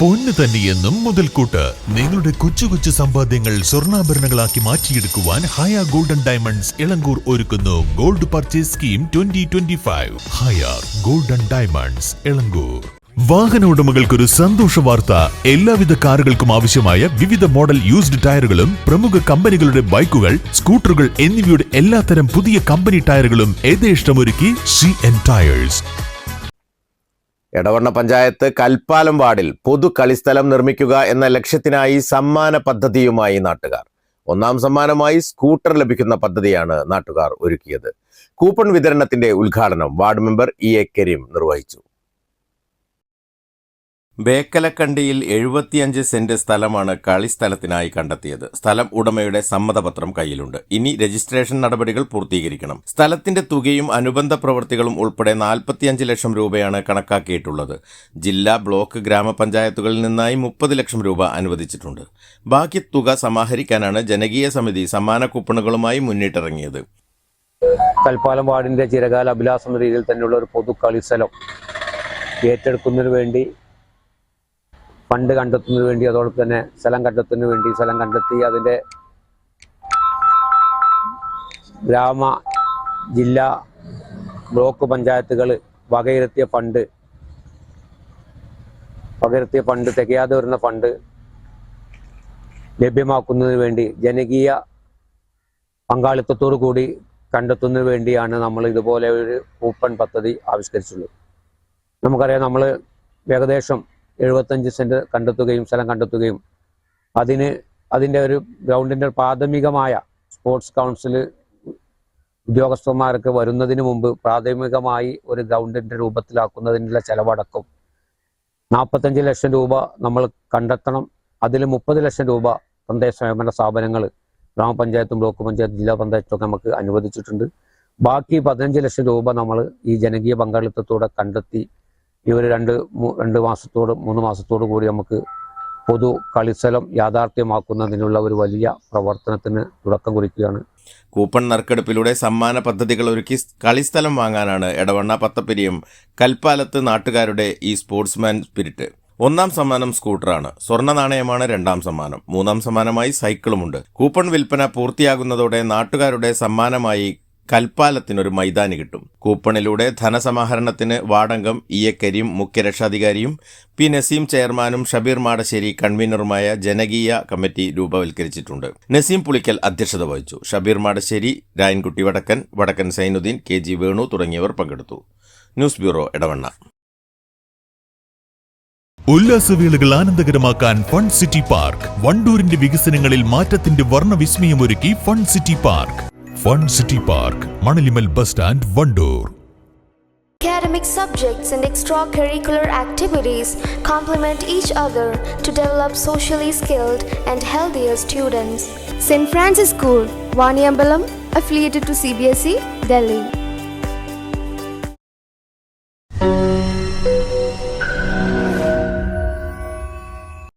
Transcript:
പൊന്ന് തന്നെയെന്നും മുതൽക്കൂട്ട്. നിങ്ങളുടെ കൊച്ചു കൊച്ചു സമ്പാദ്യങ്ങൾ സ്വർണാഭരണങ്ങളാക്കി മാറ്റിയെടുക്കുവാൻ ഹയ ഗോൾഡൻ ഡയമണ്ട്സ് ഇളങ്കൂർ ഒരുക്കുന്നു. Gold purchase scheme twenty twenty five ഹയ ഗോൾഡൻ ഡയമണ്ട്സ് ഇളങ്കൂർ. വാഹന ഉടമകൾക്കൊരു സന്തോഷ വാർത്ത. എല്ലാവിധ കാറുകൾക്കും ആവശ്യമായ വിവിധ മോഡൽ യൂസ്ഡ് ടയറുകളും പ്രമുഖ കമ്പനികളുടെ ബൈക്കുകൾ സ്കൂട്ടറുകൾ എന്നിവയുടെ എല്ലാത്തരം പുതിയ കമ്പനി ടയറുകളും യഥേഷ്ടമൊരുക്കി C N tyres Edavanna panchayat Kalpalam വാർഡിൽ പൊതു കളിസ്ഥലം നിർമ്മിക്കുക എന്ന ലക്ഷ്യത്തിനായി സമ്മാന പദ്ധതിയുമായി നാട്ടുകാർ. ഒന്നാം സമ്മാനമായി സ്കൂട്ടർ ലഭിക്കുന്ന പദ്ധതിയാണ് നാട്ടുകാർ ഒരുക്കിയത്. കൂപ്പൺ വിതരണത്തിന്റെ ഉദ്ഘാടനം ward member E A Kareem നിർവഹിച്ചു. ബേക്കലക്കണ്ടിയിൽ എഴുപത്തിയഞ്ച് സെന്റ് സ്ഥലമാണ് കളിസ്ഥലത്തിനായി കണ്ടെത്തിയത്. സ്ഥലം ഉടമയുടെ സമ്മതപത്രം കയ്യിലുണ്ട്. ഇനി രജിസ്ട്രേഷൻ നടപടികൾ പൂർത്തീകരിക്കണം. സ്ഥലത്തിന്റെ തുകയും അനുബന്ധ പ്രവൃത്തികളും ഉൾപ്പെടെ നാൽപ്പത്തിയഞ്ച് ലക്ഷം രൂപയാണ് കണക്കാക്കിയിട്ടുള്ളത്. ജില്ലാ ബ്ലോക്ക് ഗ്രാമപഞ്ചായത്തുകളിൽ നിന്നായി മുപ്പത് ലക്ഷം രൂപ അനുവദിച്ചിട്ടുണ്ട്. ബാക്കി തുക സമാഹരിക്കാനാണ് ജനകീയ സമിതി സമ്മാന കൂപ്പണുകളുമായി മുന്നിട്ടിറങ്ങിയത്. കൽപ്പാലം വാർഡിന്റെ ചിരകാല അഭിലാഷം രീതിയിൽ തന്നെയുള്ള ഒരു പൊതു കളിസ്ഥലം ഏറ്റെടുക്കുന്നതിന് വേണ്ടി ഫണ്ട് കണ്ടെത്തുന്നതിന് വേണ്ടി അതോടൊപ്പം തന്നെ സ്ഥലം കണ്ടെത്തുന്നതിന് വേണ്ടി സ്ഥലം കണ്ടെത്തി അതിന്റെ ഗ്രാമ ജില്ലാ ബ്ലോക്ക് പഞ്ചായത്തുകൾ വകയിരുത്തിയ ഫണ്ട് വകയിരുത്തിയ ഫണ്ട് തികയാതെ വരുന്ന ഫണ്ട് ലഭ്യമാക്കുന്നതിന് വേണ്ടി ജനകീയ പങ്കാളിത്തത്തോടു കൂടി കണ്ടെത്തുന്നതിന് വേണ്ടിയാണ് നമ്മൾ ഇതുപോലെ ഒരു കൂപ്പൺ പദ്ധതി ആവിഷ്കരിച്ചുള്ളത്. നമുക്കറിയാം നമ്മൾ ഏകദേശം എഴുപത്തഞ്ച് സെന്റ് കണ്ടെത്തുകയും സ്ഥലം കണ്ടെത്തുകയും അതിന് അതിന്റെ ഒരു ഗ്രൗണ്ടിന്റെ പ്രാഥമികമായ സ്പോർട്സ് കൗൺസിൽ ഉദ്യോഗസ്ഥന്മാർക്ക് വരുന്നതിന് മുമ്പ് പ്രാഥമികമായി ഒരു ഗ്രൗണ്ടിന്റെ രൂപത്തിലാക്കുന്നതിനുള്ള ചെലവടക്കം. നാൽപ്പത്തഞ്ച് ലക്ഷം രൂപ നമ്മൾ കണ്ടെത്തണം. അതിൽ മുപ്പത് ലക്ഷം രൂപ തദ്ദേശ സ്വയംഭരണ സ്ഥാപനങ്ങൾ ഗ്രാമപഞ്ചായത്തും ബ്ലോക്ക് പഞ്ചായത്തും ജില്ലാ പഞ്ചായത്തും നമുക്ക് അനുവദിച്ചിട്ടുണ്ട്. ബാക്കി പതിനഞ്ച് ലക്ഷം രൂപ നമ്മൾ ഈ ജനകീയ പങ്കാളിത്തത്തോടെ കണ്ടെത്തി ഒരു രണ്ട് രണ്ട് മാസത്തോട് മൂന്ന് മാസത്തോട് കൂടി നമുക്ക് പൊതു കളിസ്ഥലം യാഥാർത്ഥ്യമാക്കുന്നതിനുള്ള ഒരു വലിയ പ്രവർത്തനത്തിന് തുടക്കം കുറിക്കുകയാണ്. കൂപ്പൺ നറുക്കെടുപ്പിലൂടെ സമ്മാന പദ്ധതികൾ ഒരുക്കി കളിസ്ഥലം വാങ്ങാനാണ് എടവണ്ണ പത്തപ്പിരിയും കൽപ്പാലത്ത് നാട്ടുകാരുടെ ഈ സ്പോർട്സ്മാൻ സ്പിരിറ്റ്. ഒന്നാം സമ്മാനം സ്കൂട്ടറാണ്. സ്വർണ നാണയമാണ് രണ്ടാം സമ്മാനം. മൂന്നാം സമ്മാനമായി സൈക്കിളുമുണ്ട്. കൂപ്പൺ വിൽപ്പന പൂർത്തിയാകുന്നതോടെ നാട്ടുകാരുടെ സമ്മാനമായി കൽപ്പാലത്തിനൊരു മൈതാനി കിട്ടും. കൂപ്പണിലൂടെ ധനസമാഹരണത്തിന് വാടംഗം ഇ. എ. കരീം മുഖ്യരക്ഷാധികാരിയും പി. നസീം ചെയർമാനും ഷബീർ മാടശ്ശേരി കൺവീനറുമായ ജനകീയ കമ്മിറ്റി രൂപവൽക്കരിച്ചിട്ടുണ്ട്. നസീം പുളിക്കൽ അധ്യക്ഷത വഹിച്ചു. ഷബീർ മാടശ്ശേരി രായൻകുട്ടി വടക്കൻ വടക്കൻ സൈനുദ്ദീൻ കെ. ജി. വേണു തുടങ്ങിയവർ പങ്കെടുത്തു. ന്യൂസ് ബ്യൂറോ ഇടവണ്ണ ഉല്ലാസവേളകൾ ആനന്ദകരമാക്കാൻ ഫൺ സിറ്റി പാർക്ക്. വണ്ടൂരിന്റെ വികസനങ്ങളിൽ മാറ്റത്തിന്റെ വർണവിസ്മയമൊരുക്കി fun city park. Fun city park Manalimal bus stand Wandoor Academic subjects and extracurricular activities complement each other to develop socially skilled and healthier students. St. Francis School, Vaniambalam, affiliated to CBSE, Delhi.